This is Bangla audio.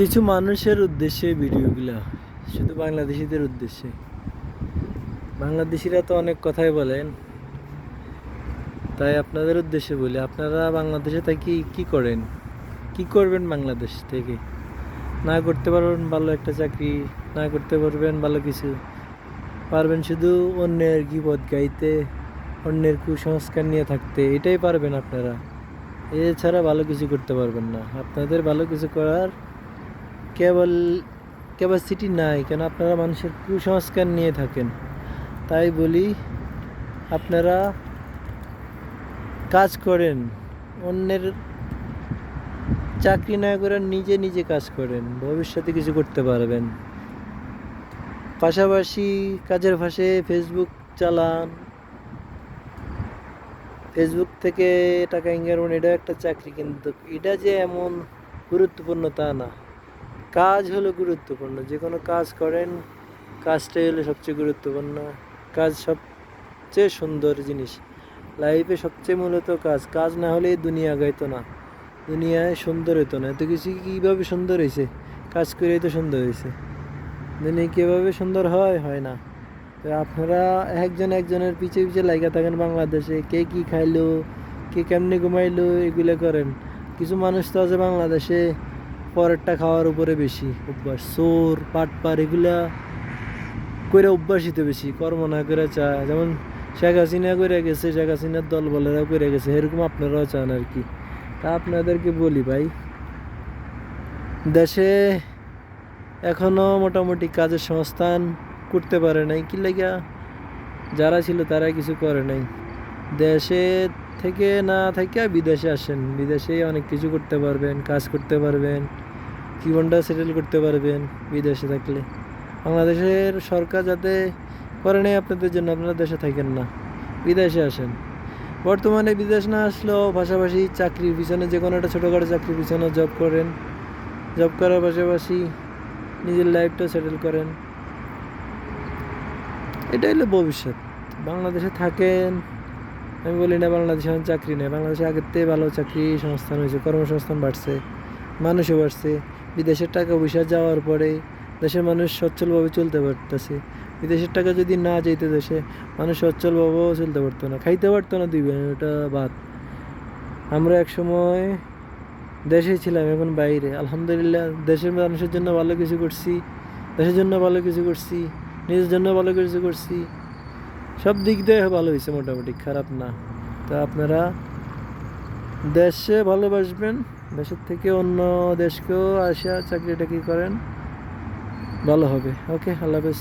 কিছু মানুষের উদ্দেশ্যে ভিডিওগুলো, শুধু বাংলাদেশিদের উদ্দেশ্যে। বাংলাদেশিরা তো অনেক কথাই বলেন। তাই আপনাদের উদ্দেশ্যে বলি, আপনারা বাংলাদেশে থাকি কি করেন? কি করবেন বাংলাদেশ থেকে? না করতে পারবেন ভালো একটা চাকরি, না করতে পারবেন ভালো কিছু। পারবেন শুধু অন্যের গিবত গাইতে, অন্যের কুসংস্কার নিয়ে থাকতে, এটাই পারবেন আপনারা। এছাড়া ভালো কিছু করতে পারবেন না। আপনাদের ভালো কিছু করার কেবল ক্যাপাসিটি নাই, কেন আপনারা মানুষের কুসংস্কার নিয়ে থাকেন? তাই বলি, আপনারা কাজ করেন, অন্যের চাকরি না করে নিজে নিজে কাজ করেন, ভবিষ্যতে কিছু করতে পারবেন। পাশাপাশি কাজের ফাঁসে ফেসবুক চালান। ফেসবুক থেকে টাকা ইনকাম করবেন এটাও একটা চাকরি, কিন্তু এটা যে এমন গুরুত্বপূর্ণ তা না। কাজ হলো গুরুত্বপূর্ণ। যে কোনো কাজ করেন কাজটাই হলো সবচেয়ে গুরুত্বপূর্ণ। কাজ সবচেয়ে সুন্দর জিনিস। লাইফে সবচেয়ে মূলত কাজ। কাজ না হলে দুনিয়া গাইতো না। দুনিয়ায় সুন্দর হতো না। এত কিছু কীভাবে সুন্দর হয়েছে কাজ করেই তো সুন্দর হয়েছে দুনিয়া কীভাবে সুন্দর হয়? হয় না। তো আপনারা একজন একজনের পিছে পিছে লাগা থাকেন বাংলাদেশে। কে কি খাইলো, কে কেমনে ঘুমাইলো, এগুলো করেন। কিছু মানুষ তো আছে বাংলাদেশে। পরেরটা খাওয়ার উপরে বেশি অভ্যাস। চোর পাটপার এগুলা করে অভ্যাসিত বেশি। কর্ম না করে চা, যেমন শেখ হাসিনা করে গেছে, শেখ হাসিনার দল বলেরাও করে গেছে, এরকম আপনারাও চান আর কি। তা আপনাদেরকে বলি ভাই, দেশে এখনও মোটামুটি কাজের সংস্থান করতে পারে নাই। কি লাগা যারা ছিল তারা কিছু করে নাই। দেশে থেকে না থেকে বিদেশে আসেন। বিদেশে অনেক কিছু করতে পারবেন, কাজ করতে পারবেন, জীবনটা সেটেল করতে পারবেন বিদেশে থাকলে। বাংলাদেশের সরকার যাতে করে নেই আপনাদের জন্য, আপনারা দেশে থাকেন না, বিদেশে আসেন। বর্তমানে বিদেশ না আসলেও পাশাপাশি চাকরির পিছনে যে কোনো একটা ছোটোখাটো চাকরির পিছনে জব করেন। জব করার পাশাপাশি নিজের লাইফটা সেটেল করেন। এটাই হলো ভবিষ্যৎ। বাংলাদেশে থাকেন আমি বলি না বাংলাদেশে এখন চাকরি নেই। বাংলাদেশে আগের থেকে ভালো চাকরি সংস্থান হয়েছে, কর্মসংস্থান বাড়ছে, মানুষও বাড়ছে। বিদেশের টাকা পয়সা যাওয়ার পরে দেশের মানুষ সচ্ছলভাবে চলতে পারতেছে। বিদেশের টাকা যদি না যেতে দেশে, মানুষ সচ্ছলভাবেও চলতে পারতো না, খাইতে পারতো না দিবেন ওটা বাদ। আমরা এক সময় দেশে ছিলাম, এখন বাইরে। আলহামদুলিল্লাহ, দেশের মানুষের জন্য ভালো কিছু করছি, দেশের জন্য ভালো কিছু করছি, নিজের জন্য ভালো কিছু করছি। সব দিক দিয়ে ভালো হয়েছে মোটামুটি, খারাপ না। তা আপনারা দেশে ভালোবাসবেন, দেশের থেকে অন্য দেশকেও আসা চাকরি টাকরি করেন, ভালো হবে। ওকে, আল্লাহ হাফেজ।